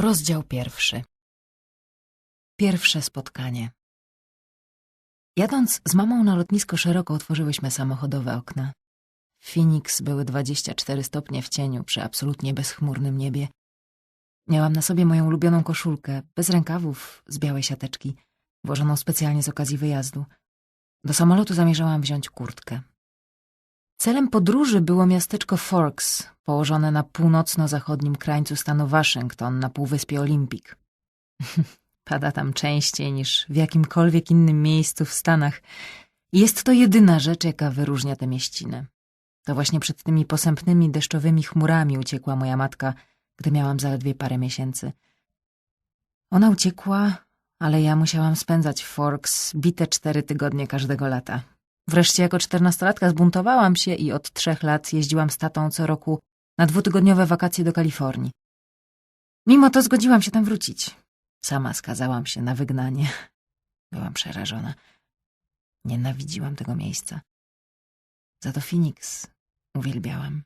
Rozdział pierwszy. Pierwsze spotkanie. Jadąc z mamą na lotnisko szeroko otworzyłyśmy samochodowe okna. Phoenix były 24 stopnie w cieniu przy absolutnie bezchmurnym niebie. Miałam na sobie moją ulubioną koszulkę, bez rękawów, z białej siateczki, włożoną specjalnie z okazji wyjazdu. Do samolotu zamierzałam wziąć kurtkę. Celem podróży było miasteczko Forks, położone na północno-zachodnim krańcu stanu Waszyngton na półwyspie Olimpik. Pada tam częściej niż w jakimkolwiek innym miejscu w Stanach jest to jedyna rzecz, jaka wyróżnia tę mieścinę. To właśnie przed tymi posępnymi deszczowymi chmurami uciekła moja matka, gdy miałam zaledwie parę miesięcy. Ona uciekła, ale ja musiałam spędzać w Forks bite cztery tygodnie każdego lata. Wreszcie jako czternastolatka zbuntowałam się i od trzech lat jeździłam z tatą co roku na dwutygodniowe wakacje do Kalifornii. Mimo to zgodziłam się tam wrócić. Sama skazałam się na wygnanie. Byłam przerażona. Nienawidziłam tego miejsca. Za to Phoenix uwielbiałam.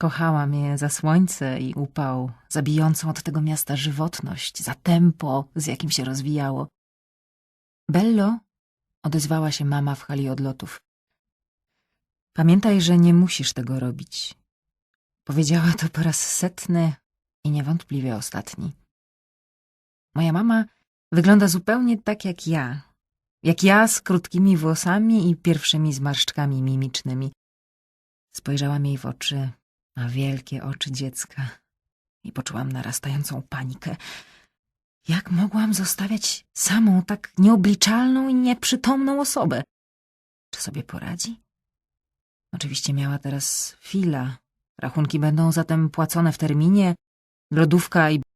Kochałam je za słońce i upał, za od tego miasta żywotność, za tempo, z jakim się rozwijało. Bello, odezwała się mama w hali odlotów. Pamiętaj, że nie musisz tego robić. Powiedziała to po raz setny i niewątpliwie ostatni. Moja mama wygląda zupełnie tak jak ja. Jak ja z krótkimi włosami i pierwszymi zmarszczkami mimicznymi. Spojrzałam jej w oczy, a wielkie oczy dziecka i poczułam narastającą panikę. Jak mogłam zostawiać samą tak nieobliczalną i nieprzytomną osobę? Czy sobie poradzi? Oczywiście miała teraz fila. Rachunki będą zatem płacone w terminie, lodówka i